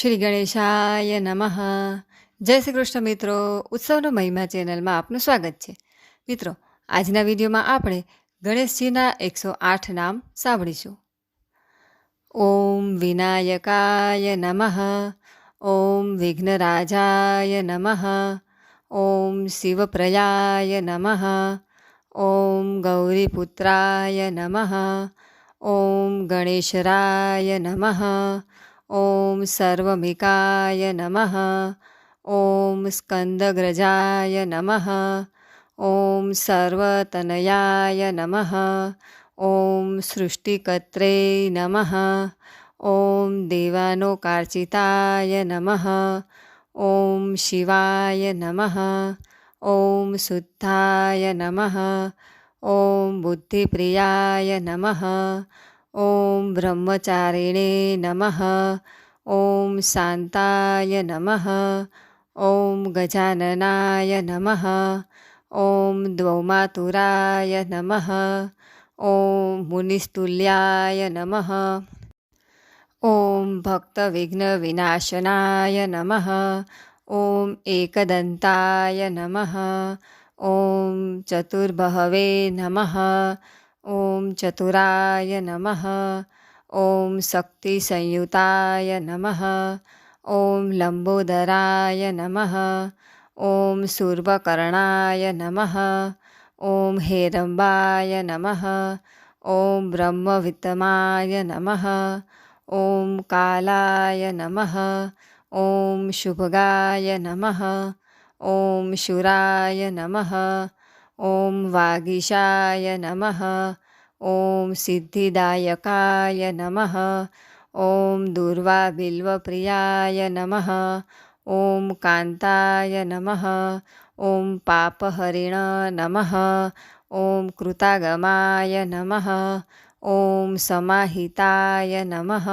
શ્રી ગણેશાય નમઃ. જય શ્રી કૃષ્ણ મિત્રો, ઉત્સવનો મહિમા ચેનલમાં આપનું સ્વાગત છે. મિત્રો, આજના વિડીયોમાં આપણે ગણેશજીના એકસો આઠ નામ સાંભળીશું. ઓમ વિનાયકાય નમઃ. ઓમ વિઘ્નરાજાય નમઃ. ઓમ શિવપ્રયાય નમઃ. ઓમ ગૌરીપુત્રાય નમઃ. ઓમ ગણેશરાય નમઃ. ॐ सर्वमिकाय नमः। ॐ स्कन्दग्रजाय नमः। ॐ सर्वतनयाय नमः। ॐ सृष्टिकर्त्रे नमः। ॐ देवानोकार्चिताय नमः। ॐ शिवाय नमः। ॐ शुद्धाय नमः। ॐ बुद्धिप्रियाय नमः। ब्रह्मचारिणे नमः, ॐ शांताय नमः, ॐ गजाननाय नमः, ॐ द्वौमातुराय नमः, ॐ मुनिस्तुल्याय नमः विघ्न भक्तविघ्नविनाशनाय नमः, ॐ एकदंताय नमः, ॐ चतुर्बहवे नमः ॐ चतुराय नमः। ॐ शक्तिसंयुताय नमः। ॐ लम्बोदराय नमः। ॐ सूर्वकर्णाय नमः। ॐ हेरम्बाय नमः। ॐ ब्रह्मवितमाय नमः। ॐ कालाय नमः। ॐ शुभगाय नमः। ॐ शुराय नमः। ॐ वागीशाय नमः। ॐ सिद्धिदायकाय नमः। ॐ दुर्वाबिल्वप्रियाय नमः। ॐ कान्ताय नमः। ॐ पापहरिण नमः। ॐ कृतागमाय नमः। ॐ समाहिताय नमः।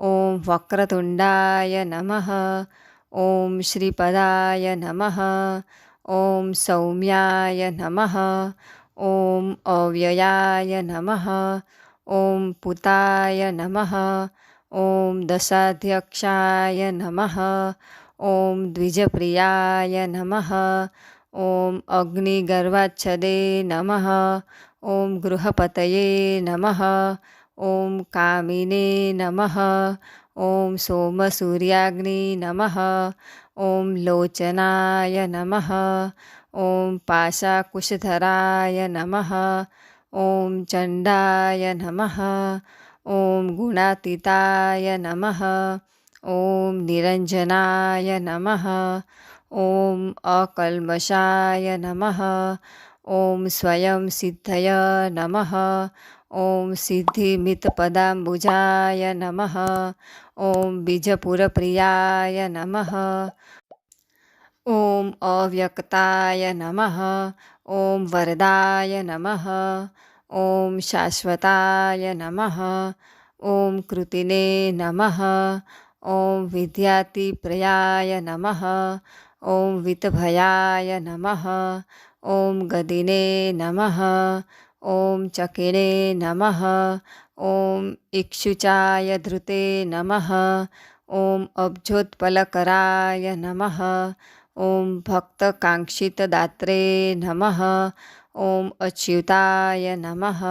ॐ वक्रतुण्डाय नमः। ॐ श्रीपदाय नमः। ॐ सौम्याय नमः, ॐ अव्ययाय नमः, ॐ पुताय नमः, ॐ दशाध्यक्षाय नमः, ॐ द्विजप्रियाय नमः, ॐ अग्निगर्वाच्छदे नमः, ॐ गृहपतये नमः, ॐ कामिने नमः, ॐ सोमसूर्याग्नि नमः ॐ लोचनाय नमः। ॐ पाशाकुशधराय नमः। ॐ चण्डाय नमः। ॐ गुणातीताय नमः। ॐ निरञ्जनाय नमः। ॐ अकल्मषाय नमः। ॐ स्वयं सिद्धय नमः। ॐ सिद्धिमितपदाम्बुजाय नमः। ॐ बीजपुरप्रियाय नमः। ॐ अव्यक्ताय नमः। ॐ वरदाय नमः। ॐ शाश्वताय नमः। ॐ कृतिने नमः। ॐ विद्यातिप्रियाय नमः। ॐ वितभयाय नमः। ॐ गदिने नमः। ओम चकिरे नमः ओम इक्षुचाय धृते नमः ओम अब्जोत्पलकराय नमः, ॐ भक्तकाङ्क्षितदात्रे नमः ओम अच्युताय नमः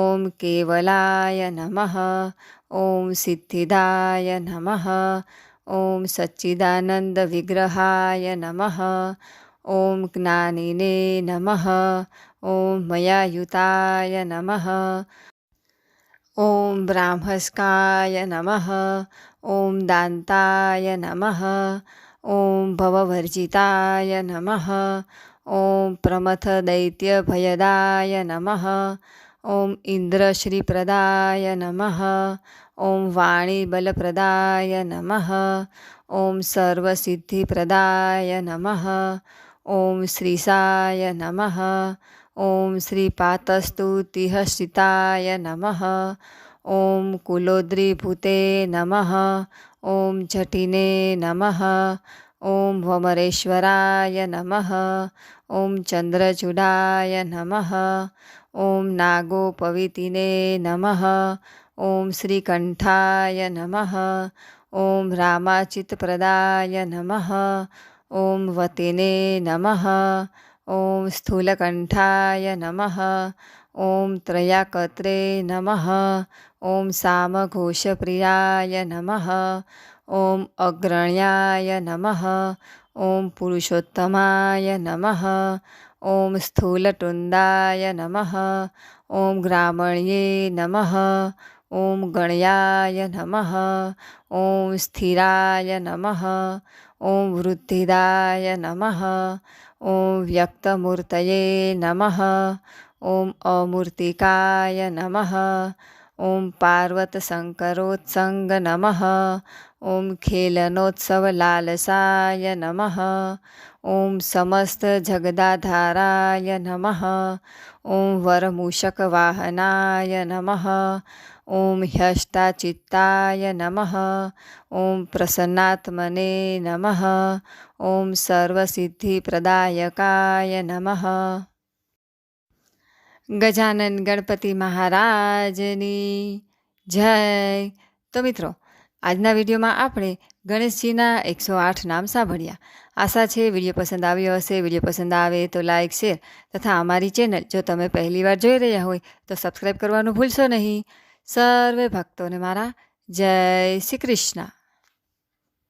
ओम केवलाय नमः ओम सिद्धिदाय नमः ओम सच्चिदानंद विग्रहाय नमः ओम ज्ञानिने नमः ॐ मयायुताय नमः। ॐ ब्राह्मस्काय नमः। ॐ दान्ताय नमः। ॐ भववर्जिताय नमः। ॐ प्रमथदैत्यभयदाय नमः। ॐ इन्द्रश्रीप्रदाय नमः। ॐ वाणीबलप्रदाय नमः। ॐ सर्वसिद्धिप्रदाय नमः। ॐ श्रीसाय नमः। ओम श्री पातस्तु तिहसिताय नमः। ॐ कुलोद्रिभूते नमः। ॐ झटिने नमः। ॐ वमरेश्वराय नमः। ॐ चन्द्रचूडाय नमः। ॐ नागोपवितिने नमः। ॐ श्रीकण्ठाय नमः। ओं रामाचित्प्रदाय नमः। ॐ वतिने नमः। ॐ स्थूलकण्ठाय नमः। ॐ त्रयाकत्रे नमः। ॐ सामघोषप्रियाय नमः। ॐ अग्रण्याय नमः। ॐ पुरुषोत्तमाय नमः। ॐ स्थूलटुण्डाय नमः। ॐ ग्रामण्ये नमः। ॐ गणयाय नमः। ॐ स्थिराय नमः। ॐ वृद्धिदाय नमः। ॐ व्यक्तमूर्तये नमः ॐ अमूर्तिकाय नमः ॐ पार्वतशङ्करोत्सङ्ग नमः ॐ खेलनोत्सवलालसाय नमः ॐ समस्तजगदाधाराय नमः ॐ वरमूषकवाहनाय नमः ॐ ह्यष्टाचित्ताय नमः ॐ प्रसन्नात्मने नमः ॐ सर्वसिद्धिप्रदायकाय नमः ગજાનન ગણપતિ મહારાજની જય તો મિત્રો આજના વિડીયોમાં આપણે ગણેશજીના એકસો આઠ નામ સાંભળ્યા. આશા છે વીડિયો પસંદ આવ્યો હશે, વીડિયો પસંદ આવે તો લાઇક શેર તથા અમારી ચેનલ જો તમે પહેલીવાર જોઈ રહ્યા હોય તો સબસ્ક્રાઈબ કરવાનું ભૂલશો નહીં. સર્વે ભક્તોને મારા જય શ્રી કૃષ્ણ.